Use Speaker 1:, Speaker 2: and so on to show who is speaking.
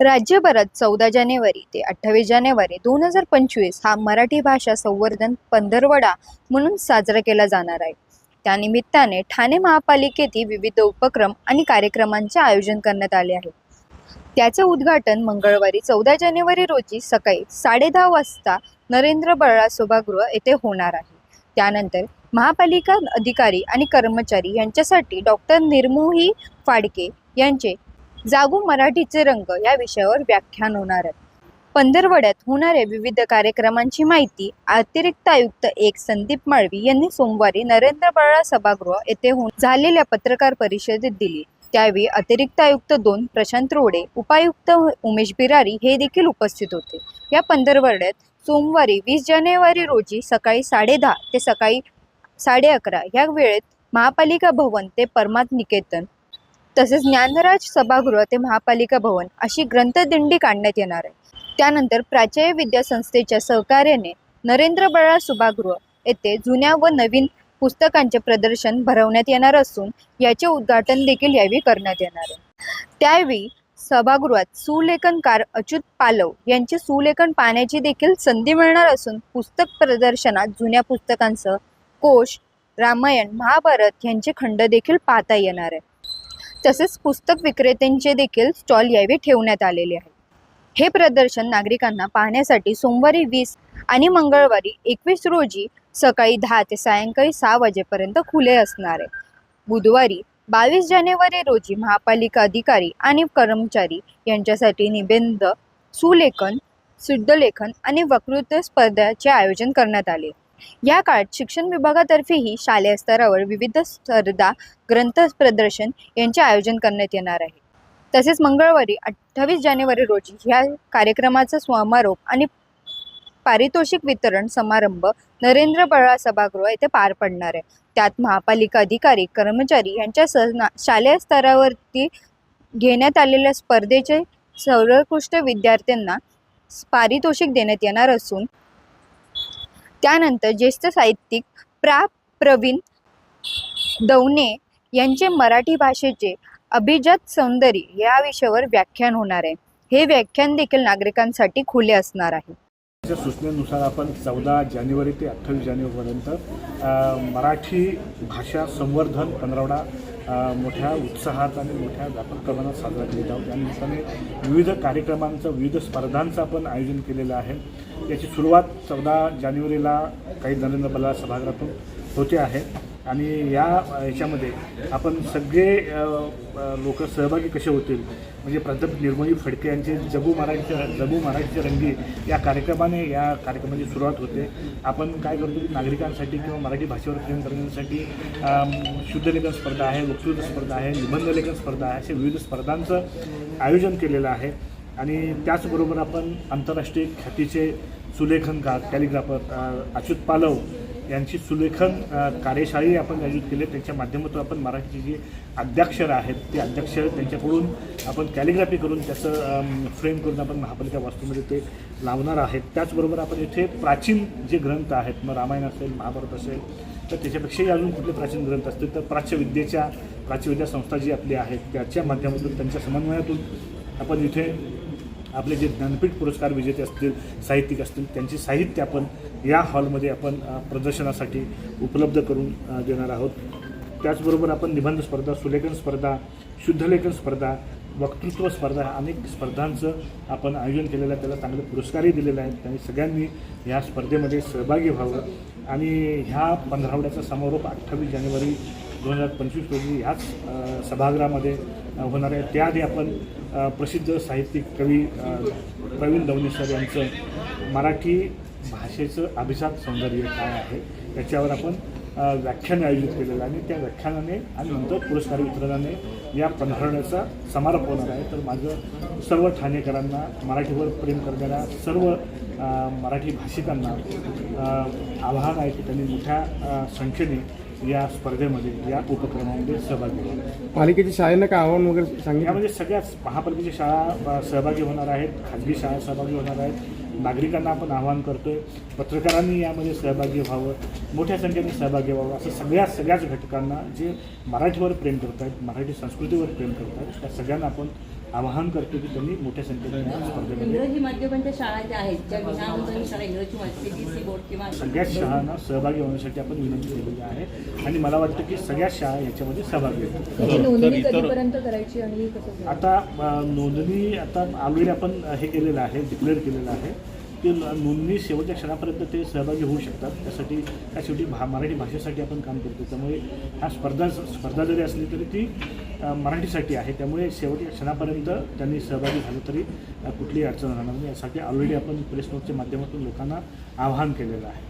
Speaker 1: राज्यभरात चौदा जानेवारी ते अठ्ठावीस जानेवारी दोन हजार पंचवीस हा मराठी भाषा संवर्धन पंधरवडा म्हणून साजरा केला जाणार आहे. त्यानिमित्ताने ठाणे महापालिकेतील विविध उपक्रम आणि कार्यक्रमांचे आयोजन करण्यात आले आहे. त्याचे उद्घाटन मंगळवारी चौदा जानेवारी रोजी सकाळी साडेदहा वाजता नरेंद्र बळा सभागृह येथे होणार आहे. त्यानंतर महापालिका अधिकारी आणि कर्मचारी यांच्यासाठी डॉक्टर निर्मोही फाडके यांचे जागू मराठीचे रंग या विषयावर व्याख्यान होणार आहे. पंधरवड्यात होणाऱ्या विविध कार्यक्रमांची माहिती अतिरिक्त आयुक्त एक संदीप माळवी यांनी सोमवारी नरेंद्र बळा सभागृह येथे होऊन झालेल्या पत्रकार परिषदेत दिली. त्यावेळी अतिरिक्त आयुक्त दोन प्रशांत रोडे उपायुक्त उमेश बिरारी हे देखील उपस्थित होते. या पंधरवड्यात सोमवारी वीस जानेवारी रोजी सकाळी साडेदहा ते सकाळी साडे अकरा या वेळेत महापालिका भवन ते परमात निकेतन तसेच ज्ञानराज सभागृह ते महापालिका भवन अशी ग्रंथदिंडी काढण्यात येणार आहे. त्यानंतर प्राचार्य विद्यासंस्थेच्या सहकार्याने नरेंद्र बळा सभागृह येथे जुन्या व नवीन पुस्तकांचे प्रदर्शन भरवण्यात येणार असून याचे उद्घाटन देखील यावेळी करण्यात येणार आहे. त्यावेळी सभागृहात सुलेखनकार अच्युत पालव यांचे सुलेखन पाहण्याची देखील संधी मिळणार असून पुस्तक प्रदर्शनात जुन्या पुस्तकांसह कोश रामायण महाभारत यांचे खंड देखील पाहता येणार आहे. तसेच पुस्तक विक्रेत्यांचे देखील स्टॉल यावेळी ठेवण्यात आलेले आहे हे प्रदर्शन नागरिकांना पाहण्यासाठी सोमवारी वीस आणि मंगळवारी एकवीस रोजी सकाळी दहा ते सायंकाळी सहा वाजेपर्यंत खुले असणार आहे. बुधवारी बावीस जानेवारी रोजी महापालिका अधिकारी आणि कर्मचारी यांच्यासाठी निबंध सुलेखन शुद्धलेखन आणि वक्तृत्व स्पर्धाचे आयोजन करण्यात आले. या काळात शिक्षण विभागातर्फेही शालेय स्तरावर विविध स्पर्धा ग्रंथ प्रदर्शन यांचे आयोजन करण्यात येणार आहे. तसेच मंगळवारी अठ्ठावीस जानेवारी रोजी ह्या कार्यक्रमाचा समारोप आणि पारितोषिक वितरण समारंभ नरेंद्र बळा सभागृह येथे पार पडणार आहे. त्यात महापालिका अधिकारी कर्मचारी यांच्यासह शालेय स्तरावरती घेण्यात आलेल्या स्पर्धेचे सर्वोत्कृष्ट विद्यार्थ्यांना पारितोषिक देण्यात येणार असून त्यानंतर ज्येष्ठ साहित्यिक प्रा. प्रवीण दवणे यांचे मराठी भाषेचे अभिजात सौंदर्य या विषयावर व्याख्यान होणार आहे. हे व्याख्यान देखील नागरिकांसाठी खुले असणार आहे.
Speaker 2: सूचनेनुसार आपण चौदा जानेवारी ते अठ्ठावीस जानेवारीपर्यंत मराठी भाषा संवर्धन पंधरवडा मोठ्या उत्साहात आणि मोठ्या व्यापक प्रमाणात साजरा करीत आहोत त्या निमित्ताने विविध कार्यक्रमांचं विविध स्पर्धांचं आपण आयोजन केलेलं आहे. याची सुरुवात चौदा जानेवारीला काही नरेंद्र बल्ला सभागृहातून होते आहे. आणि या याच्यामध्ये आपण सगळे लोक सहभागी कसे होतील? म्हणजे प्राध्यापक निर्मली फडके यांचे जगू मराठीचे जगू महाराजचे रंगी या कार्यक्रमाने या कार्यक्रमाची सुरुवात होते. आपण काय करतो की नागरिकांसाठी किंवा मराठी भाषेवर प्रेम करण्यासाठी शुद्धलेखन स्पर्धा आहे वक्तृत्व स्पर्धा आहे निबंधलेखन स्पर्धा आहे असे विविध स्पर्धांचं आयोजन केलेलं आहे. आणि त्याचबरोबर आपण आंतरराष्ट्रीय ख्यातीचे सुलेखनकार कॅलिग्राफर अच्युत पालव यांची सुलेखन अ, कार्यशाळी आपण आयोजित केली. त्यांच्या माध्यमातून आपण मराठीची जी अद्याक्षरं आहेत ती अध्यक्षरं त्यांच्याकडून आपण कॅलिग्राफी करून त्याचं फ्रेम करून आपण महापालिका वास्तूमध्ये ते लावणार आहेत. त्याचबरोबर आपण इथे प्राचीन जे ग्रंथ आहेत मग रामायण असेल महाभारत असेल तर त्याच्यापेक्षाही अजून कुठले प्राचीन ग्रंथ असतील तर प्राच्यविद्येच्या प्राच्यविद्या संस्था जी आपली आहेत त्याच्या माध्यमातून त्यांच्या समन्वयातून आपण इथे आपले जे ज्ञानपीठ पुरस्कार विजेते असतील साहित्यिक असतील त्यांची साहित्य आपण या हॉलमध्ये आपण प्रदर्शनासाठी उपलब्ध करून देणार आहोत. त्याचबरोबर आपण निबंध स्पर्धा सुलेखन स्पर्धा शुद्धलेखन स्पर्धा वक्तृत्व स्पर्धा अनेक स्पर्धांचं आपण आयोजन केलेलं आहे. त्याला चांगले पुरस्कारही दिलेले आहेत. त्यांनी सगळ्यांनी ह्या स्पर्धेमध्ये सहभागी व्हावं. आणि ह्या पंधरावड्याचा समारोप अठ्ठावीस जानेवारी दोन हजार पंचवीस रोजी ह्याच सभागृहामध्ये होणार आहे. त्याआधी आपण प्रसिद्ध साहित्यिक कवी प्रवीण दवणे सर यांचं मराठी भाषेचं अभिजात सौंदर्य काय आहे याच्यावर आपण व्याख्यान आयोजित केलेलं आहे. आणि त्या व्याख्यानाने आणि नंतर पुरस्कार वितरणाने या पंधरवड्याचा समारोप होणार आहे. तर माझं सर्व ठाणेकरांना मराठीवर प्रेम करणाऱ्या सर्व मराठी भाषिकांना आवाहन आहे की त्यांनी मोठ्या संख्येने या स्पर्धेमध्ये या उपक्रमामध्ये सहभागी व्हावे
Speaker 3: पालिकेच्या शाळेनं काय आव्हान वगैरे सांगितलं?
Speaker 2: यामध्ये सगळ्याच महापालिकेच्या शाळा सहभागी होणार आहेत खाजगी शाळा सहभागी होणार आहेत. नागरिकांना आपण आवाहन करतोय पत्रकारांनी यामध्ये सहभागी व्हावं मोठ्या संख्येने सहभागी व्हावं असं सगळ्या सगळ्याच घटकांना जे मराठीवर प्रेम करत आहेत मराठी संस्कृतीवर प्रेम करत आहेत त्या सगळ्यांना आपण आवाहन करतो की त्यांनी मोठ्या संख्येने
Speaker 4: इंग्रजी माध्यमांच्या शाळा ज्या आहेत ज्या शाळा इंग्रजी सीबीएसई बोर्ड किंवा
Speaker 2: सगळ्याच शाळांना सहभागी होण्यासाठी आपण विनंती केलेली आहे. आणि मला वाटतं की सगळ्याच शाळा याच्यामध्ये सहभागी होतील.
Speaker 5: त्याची नोंदणी कधीपर्यंत करायची आणि कसं
Speaker 2: आता नोंदणी आता ऑलरेडी आपण हे केलेलं आहे डिक्लेअर केलेलं आहे की न- नोंदणी शेवटच्या क्षणापर्यंत ते सहभागी होऊ शकतात. त्यासाठी त्या शेवटी भा मराठी भाषेसाठी आपण काम करतो. त्यामुळे हा स्पर्धा स्पर्धा जरी असली तरी ती मराठीसाठी आहे. त्यामुळे शेवटच्या क्षणापर्यंत त्यांनी सहभागी झालं तरी कुठलीही अडचण राहणार नाही. यासाठी ऑलरेडी आपण प्रेस नोटच्या माध्यमातून लोकांना आवाहन केलेलं आहे.